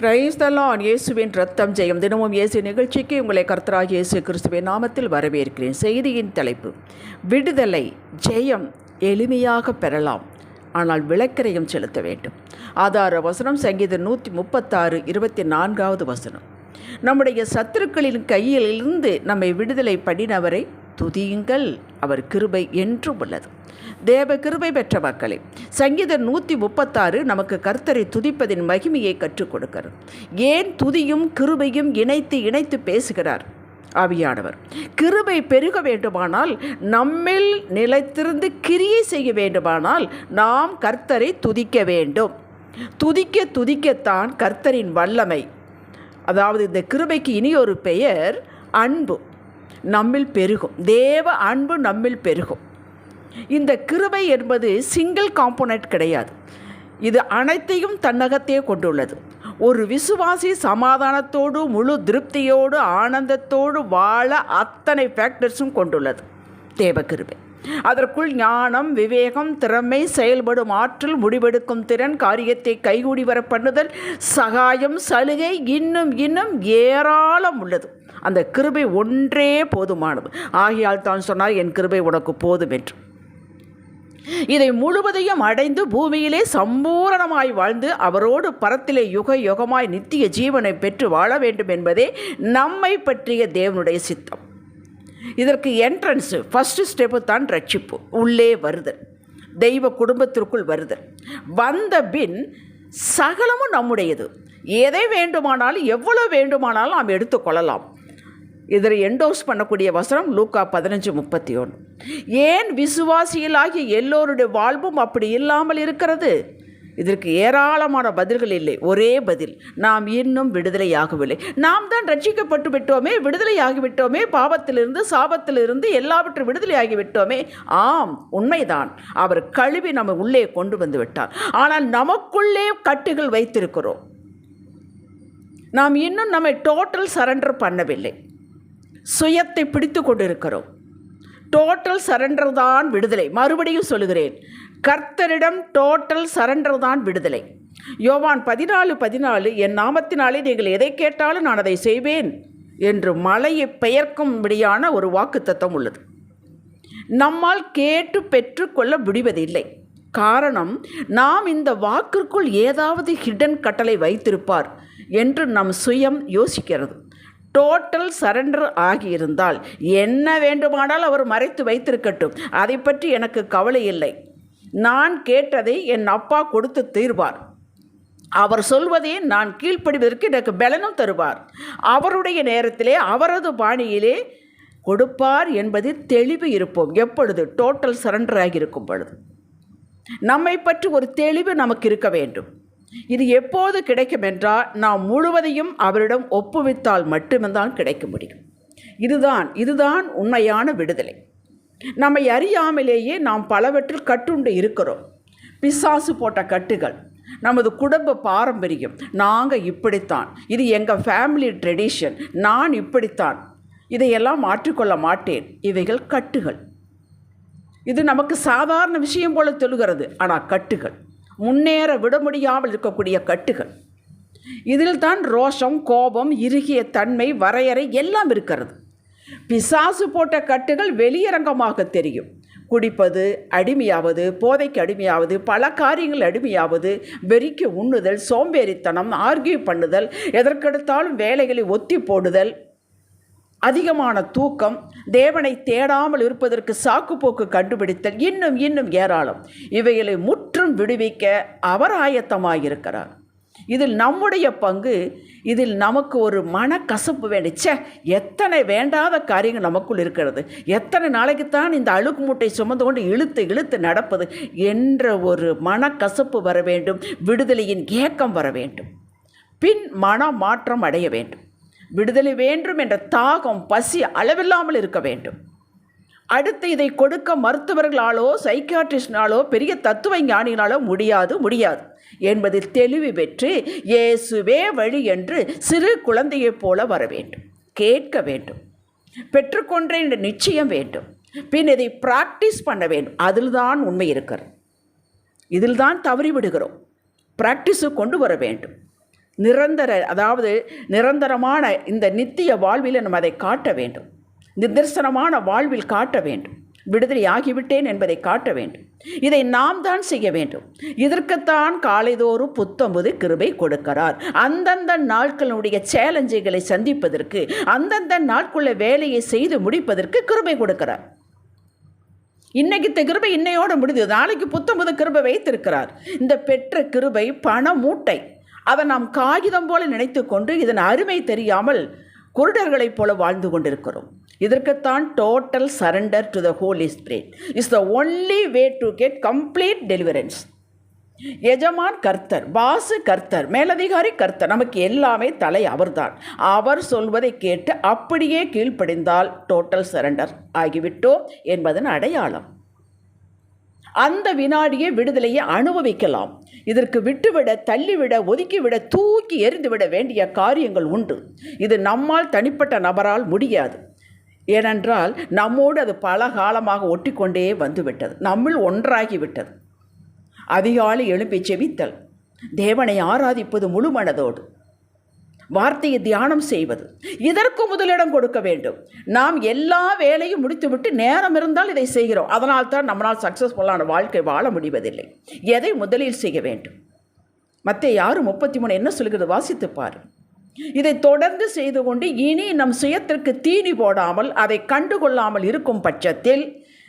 பிரைஸ்தலான் இயேசுவின் ரத்தம் ஜெயம். தினமும் இயேசு நிகழ்ச்சிக்கு உங்களை கர்த்தராக இயேசு கிறிஸ்துவின் நாமத்தில் வரவேற்கிறேன். செய்தியின் தலைப்பு விடுதலை ஜெயம் எளிமையாக பெறலாம். ஆனால் விளக்கரையும் செலுத்த வேண்டும். ஆதார வசனம் சங்கீத நூற்றி முப்பத்தாறு இருபத்தி நான்காவது வசனம். நம்முடைய சத்துருக்களின் கையிலிருந்து நம்மை விடுதலை பண்ணினவரை துதியுங்கள். அவர் கிருபை என்றும் உள்ளது. தேவ கிருபை பெற்ற மக்களே சங்கீதம் நூற்றி முப்பத்தாறு நமக்கு கர்த்தரை துதிப்பதின் மகிமையை கற்றுக் கொடுக்கிறது. ஏன் துதியும் கிருபையும் இணைத்து இணைத்து பேசுகிறார்? ஆவியானவர் கிருபை பெருக வேண்டுமானால் நம்மில் நிலைத்திருந்து கிரியை செய்ய வேண்டுமானால் நாம் கர்த்தரை துதிக்க வேண்டும். துதிக்க துதிக்கத்தான் கர்த்தரின் வல்லமை. அதாவது இந்த கிருபைக்கு இனி ஒரு பெயர் அன்பு. நம்மில் பெருகும். தேவ அன்பு நம்மில் பெருகும். இந்த கிருபை என்பது சிங்கிள் காம்போனட் கிடையாது. இது அனைத்தையும் தன்னகத்தே கொண்டுள்ளது. ஒரு விசுவாசி சமாதானத்தோடு முழு திருப்தியோடு ஆனந்தத்தோடு வாழ அத்தனை ஃபேக்டர்ஸும் கொண்டுள்ளது. தேவ கிருபை. அதற்குள் ஞானம் விவேகம் திறமை செயல்படும் ஆற்றல் முடிவெடுக்கும் திறன் காரியத்தை கைகூடி வர பண்ணுதல் சகாயம் சலுகை இன்னும் இன்னும் ஏராளம் உள்ளது. அந்த கிருபை ஒன்றே போதுமானது. ஆகையால் தான் சொன்னார் என் கிருபை உனக்கு போதும் என்று. இதை முழுவதையும் அடைந்து பூமியிலே சம்பூரணமாய் வாழ்ந்து அவரோடு பரத்திலே யுக யுகமாய் நித்திய ஜீவனை பெற்று வாழ வேண்டும் என்பதே நம்மை பற்றிய தேவனுடைய சித்தம். இதற்கு என்ட்ரன்ஸு ஃபஸ்ட்டு ஸ்டெப்பு தான் ரட்சிப்பு. உள்ளே வருதல். தெய்வ குடும்பத்திற்குள் வருதல். வந்த பின் சகலமும் நம்முடையது. எதை வேண்டுமானாலும் எவ்வளோ வேண்டுமானாலும் நாம் எடுத்துக்கொள்ளலாம் இதில் என்டோஸ் பண்ணக்கூடிய வசனம் லூக்கா பதினஞ்சு முப்பத்தி ஒன்று. ஏன் விசுவாசிகளாகிய எல்லோருடைய வாழ்வும் அப்படி இல்லாமல் இருக்கிறது? இதற்கு ஏராளமான பதில்கள் இல்லை. ஒரே பதில் நாம் இன்னும் விடுதலையாகவில்லை. நாம் தான் ரட்சிக்கப்பட்டு விட்டோமே விடுதலையாகிவிட்டோமே பாவத்திலிருந்து சாபத்திலிருந்து எல்லாவற்றும் விடுதலையாகிவிட்டோமே ஆம் உண்மைதான். அவர் கழுவி நம்ம உள்ளே கொண்டு வந்து விட்டார். ஆனால் நமக்குள்ளே கட்டுகள் வைத்திருக்கிறோம். நாம் இன்னும் நம்மை டோட்டல் சரண்டர் பண்ணவில்லை. சுயத்தை பிடித்து கொண்டிருக்கிறோம். டோட்டல் சரண்டர் தான் விடுதலை. மறுபடியும் சொல்லுகிறேன். கர்த்தரிடம் டோட்டல் சரண்டர் தான் விடுதலை. யோவான் பதினாலு பதினாலு என் நாமத்தினாலே நீங்கள் எதை கேட்டாலும் நான் அதை செய்வேன் என்று மலையை பெயர்க்கும்படியான ஒரு வாக்குத்தத்தம் உள்ளது. நம்மால் கேட்டு பெற்றுக்கொள்ள முடிவதில்லை. காரணம் நாம் இந்த வாக்கிற்குள் ஏதாவது ஹிடன் கட்டளை வைத்திருப்பார் என்று நம் சுயம் யோசிக்கிறது. டோட்டல் சரண்டர் ஆகியிருந்தால் என்ன வேண்டுமானால் அவர் மறைத்து வைத்திருக்கட்டும். அதை பற்றி எனக்கு கவலை இல்லை. நான் கேட்டதை என் அப்பா கொடுத்து தீர்வார். அவர் சொல்வதே நான் கீழ்ப்படிவதற்கு எனக்கு பலனும் தருவார். அவருடைய நேரத்திலே அவரது பாணியிலே கொடுப்பார் என்பதில் தெளிவு இருப்போம். எப்பொழுது? டோட்டல் சரண்டர் ஆகியிருக்கும் பொழுது. நம்மை பற்றி ஒரு தெளிவு நமக்கு இருக்க வேண்டும். இது எப்போது கிடைக்கும் என்றால் நாம் முழுவதையும் அவரிடம் ஒப்புவித்தால் மட்டுமே தான் கிடைக்க முடியும். இதுதான் இதுதான் உண்மையான விடுதலை. நம்மை அறியாமலேயே நாம் பலவற்றில் கட்டுண்டு இருக்கிறோம். பிசாசு போட்ட கட்டுகள் நமது குடும்ப பாரம்பரியம் நாங்கள் இப்படித்தான். இது எங்கள் ஃபேமிலி ட்ரெடிஷன் நான் இப்படித்தான். இதையெல்லாம் மாற்றிக்கொள்ள மாட்டேன். இவைகள் கட்டுகள். இது நமக்கு சாதாரண விஷயம் போல தொழுகிறது. ஆனால் கட்டுகள். முன்னேற விட முடியாமல் இருக்கக்கூடிய கட்டுகள். இதில் தான் ரோஷம் கோபம் இறுகிய தன்மை வரையறை எல்லாம் இருக்கிறது. பிசாசு போட்ட கட்டுகள் வெளியரங்கமாக தெரியும். குடிப்பது அடிமையாவது போதைக்கு அடிமையாவது பல காரியங்கள் அடிமையாவது வெறிக்கு உண்ணுதல் சோம்பேறித்தனம் ஆர்கியூ பண்ணுதல் எதற்கெடுத்தாலும் வேலைகளை ஒத்தி போடுதல் அதிகமான தூக்கம் தேவனை தேடாமல் இருப்பதற்கு சாக்குப்போக்கு கண்டுபிடித்தல் இன்னும் இன்னும் ஏராளம். இவைகளை முற்றும் விடுவிக்க அவர் ஆயத்தமாயிருக்கிறார். இதில் நம்முடைய பங்கு இதில் நமக்கு ஒரு மனக்கசப்பு வேண்டுச்சே எத்தனை வேண்டாத காரியங்கள் நமக்குள் இருக்கிறது? எத்தனை நாளைக்குத்தான் இந்த அழுக்கு மூட்டை சுமந்து கொண்டு இழுத்து இழுத்து நடப்பது என்ற ஒரு மனக்கசப்பு வர வேண்டும் விடுதலையின் ஏக்கம் வர வேண்டும். பின் மன மாற்றம் அடைய வேண்டும். விடுதலை வேண்டும் என்ற தாகம் பசி அளவில்லாமல் இருக்க வேண்டும். அடுத்து இதை கொடுக்க மருத்துவர்களாலோ சைக்கியாட்ரிஸ்டினாலோ பெரிய தத்துவ ஞானினாலோ முடியாது முடியாது. என்பதில் தெளிவு பெற்று இயேசுவே வழி என்று சிறு குழந்தையைப் போல வர வேண்டும் கேட்க வேண்டும் பெற்றுக்கொன்ற என்ற நிச்சயம் வேண்டும். பின் இதை ப்ராக்டிஸ் பண்ண வேண்டும். அதில் தான் உண்மை இருக்கிறது. இதில் தான் தவறிவிடுகிறோம் ப்ராக்டிஸு கொண்டு வர வேண்டும். நிரந்தர அதாவது நிரந்தரமான இந்த நித்திய வாழ்வில் நம்ம அதை காட்ட வேண்டும். நிதர்சனமான வாழ்வில் காட்ட வேண்டும். விடுதலையாகிவிட்டேன் என்பதை காட்ட வேண்டும். இதை நாம் தான் செய்ய வேண்டும். இதற்குத்தான் காலைதோறும் புத்தம்புது கிருபை கொடுக்கிறார். அந்தந்த நாட்களுடைய சேலஞ்சுகளை சந்திப்பதற்கு அந்தந்த நாட்குள்ள வேலையை செய்து முடிப்பதற்கு கிருபை கொடுக்கிறார். இன்னைக்கு இந்த கிருபை இன்னையோட முடிஞ்சது நாளைக்கு புத்தம்புது கிருபை வைத்திருக்கிறார். இந்த பெற்ற கிருபை பண மூட்டை. அதை நாம் காகிதம் போல நினைத்து கொண்டு இதன் அருமை தெரியாமல் குருடர்களைப் போல வாழ்ந்து கொண்டிருக்கிறோம். இதற்குத்தான் total surrender to the holy spirit is the only way to get complete deliverance எஜமான் கர்த்தர் பாசு கர்த்தர் மேலதிகாரி கர்த்தர் நமக்கு எல்லாமே தலை அவர்தான். அவர் சொல்வதை கேட்டு அப்படியே கீழ்ப்படிந்தால் டோட்டல் சரண்டர் ஆகிவிட்டோம் என்பதன் அடையாளம். அந்த வினாடியே விடுதலையை அனுபவிக்கலாம். இதற்கு விட்டுவிட தள்ளிவிட ஒதுக்கிவிட தூக்கி எறிந்துவிட வேண்டிய காரியங்கள் உண்டு. இது நம்மால் தனிப்பட்ட நபரால் முடியாது. ஏனென்றால் நம்மோடு அது பல காலமாக ஒட்டிக்கொண்டே வந்துவிட்டது. நம்மில் ஒன்றாகிவிட்டது. அதிகாலை எழுப்பி செவித்தல் தேவனை ஆராதிப்பது முழு மனதோடு வார்த்தையை தியானம் செய்வது. இதற்கு முதலிடம் கொடுக்க வேண்டும். நாம் எல்லா வேலையும் முடித்துவிட்டு நேரம் இருந்தால் இதை செய்கிறோம். அதனால் தான் நம்மளால் சக்ஸஸ்ஃபுல்லான வாழ்க்கை வாழ முடிவதில்லை. எதை முதலில் செய்ய வேண்டும்? மற்ற யாரும் முப்பத்தி மூணு என்ன சொல்கிறது? வாசித்து பாரு இதை தொடர்ந்து செய்து கொண்டு இனி நம் சுயத்திற்கு தீனி போடாமல் அதை கண்டுகொள்ளாமல் இருக்கும் பட்சத்தில்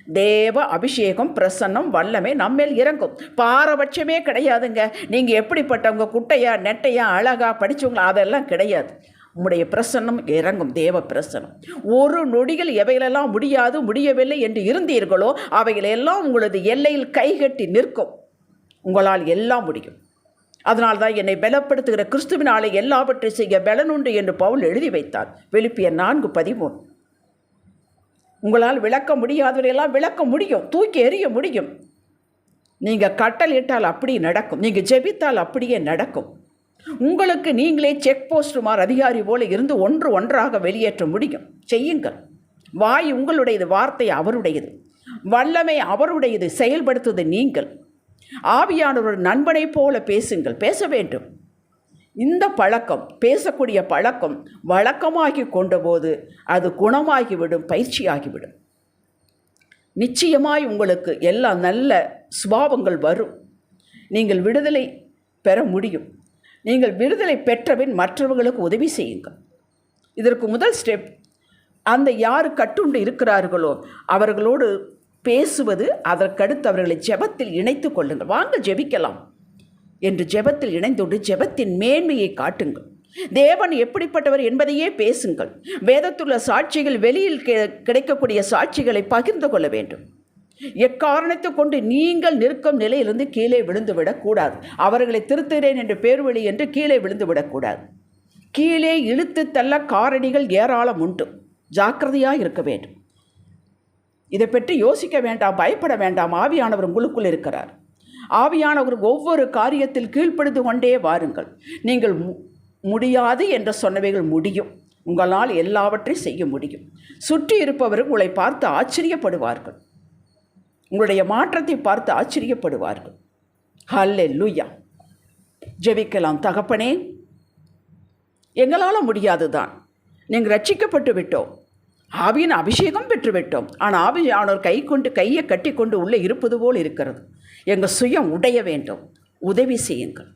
தேவ அபிஷேகம் பிரசன்னம் வல்லமே நம்மேல் இறங்கும். பாரபட்சமே கிடையாதுங்க. நீங்கள் எப்படிப்பட்டவங்க குட்டையா நெட்டையா அழகா படித்தவங்களா அதெல்லாம் கிடையாது. உம்முடைய பிரசன்னம் இறங்கும் தேவ பிரசன்னம். ஒரு நொடிகள் எவைகளெல்லாம் முடியாது முடியவில்லை என்று இருந்தீர்களோ அவைகளெல்லாம் உங்களது எல்லையில் கைகட்டி நிற்கும். உங்களால் எல்லாம் முடியும். அதனால்தான் என்னை பலப்படுத்துகிற கிறிஸ்துவினாலே எல்லாவற்றை செய்ய பலனுண்டு என்று பவுல் எழுதி வைத்தார். வெளிப்பிய நான்கு பதிமூணு. உங்களால் விளக்க முடியாதவரையெல்லாம் விளக்க முடியும். தூக்கி எறிய முடியும். நீங்கள் கட்டளையிட்டால் அப்படியே நடக்கும். நீங்கள் ஜெபித்தால் அப்படியே நடக்கும். உங்களுக்கு நீங்களே செக் போஸ்டுமார் அதிகாரி போல இருந்து ஒன்று ஒன்றாக வெளியேற்ற முடியும். செய்யுங்கள். வாய் உங்களுடையது வார்த்தை அவருடையது. வல்லமை அவருடையது. செயல்படுத்துவது நீங்கள். ஆவியானவர் நண்பனைப் போல பேசுங்கள். பேச வேண்டும். இந்த பழக்கம் பேசக்கூடிய பழக்கம் வழக்கமாகி கொண்டபோது அது குணமாகிவிடும் பயிற்சியாகிவிடும். நிச்சயமாய் உங்களுக்கு எல்லா நல்ல சுபாவங்கள் வரும். நீங்கள் விடுதலை பெற முடியும். நீங்கள் விடுதலை பெற்றபின் மற்றவர்களுக்கு உதவி செய்யுங்கள். இதற்கு முதல் ஸ்டெப் அந்த யார் கட்டுண்டு இருக்கிறார்களோ அவர்களோடு பேசுவது அதற்கடுத்து அவர்களை ஜெபத்தில் இணைத்து கொள்ளுங்கள். வாங்க ஜெபிக்கலாம். என்று ஜெபத்தில் இணைந்தோடு ஜெபத்தின் மேன்மையை காட்டுங்கள். தேவன் எப்படிப்பட்டவர் என்பதையே பேசுங்கள். வேதத்துள்ள சாட்சிகள் வெளியில் கிடைக்கக்கூடிய சாட்சிகளை பகிர்ந்து கொள்ள வேண்டும். எக்காரணத்தை கொண்டு நீங்கள் நிற்கும் நிலையிலிருந்து கீழே விழுந்து விடக்கூடாது அவர்களை திருத்துகிறேன் என்று பேர்வழி என்று கீழே விழுந்து விடக்கூடாது கீழே இழுத்து தள்ள காரணிகள் ஏராளம் உண்டு. ஜாக்கிரதையாக இருக்க வேண்டும். இதை பற்றி யோசிக்க வேண்டாம் பயப்பட வேண்டாம். ஆவியானவர் உங்களுக்குள் இருக்கிறார். ஆவியானவர் ஒவ்வொரு காரியத்தில் கீழ்ப்படுத்து கொண்டே வாருங்கள். நீங்கள் மு- முடியாது என்று சொன்னவைகள் முடியும். உங்களால் எல்லாவற்றையும் செய்ய முடியும். சுற்றி இருப்பவர்கள் உங்களை பார்த்து ஆச்சரியப்படுவார்கள். உங்களுடைய மாற்றத்தை பார்த்து ஆச்சரியப்படுவார்கள். ஹல்லே லூயா ஜெபிக்கலாம் தகப்பனே. எங்களால் முடியாது தான் நீங்கள் ரட்சிக்கப்பட்டு விட்டோம். ஆவியின் அபிஷேகம் பெற்றுவிட்டோம். ஆனால் ஆனால் ஆனோர் கை கொண்டு கையை கட்டி கொண்டு உள்ளே இருப்பது போல் இருக்கிறது. எங்கள் சுயம் உடைய வேண்டும். உதவி செய்யுங்கள்.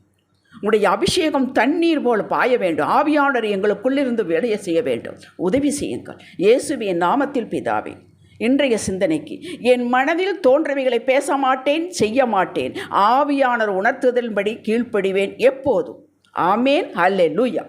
உடைய அபிஷேகம் தண்ணீர் போல் பாய வேண்டும். ஆவியானவர் எங்களுக்குள்ளிருந்து வேலையை செய்ய வேண்டும். உதவி செய்யுங்கள். இயேசுவின் நாமத்தில் பிதாவே இன்றைய சிந்தனைக்கு என் மனதில் தோன்றவைகளை பேச மாட்டேன் செய்ய மாட்டேன். ஆவியானர் உணர்த்துதல்படி கீழ்ப்படிவேன் எப்போதும். ஆமேன். அல்லே லூயா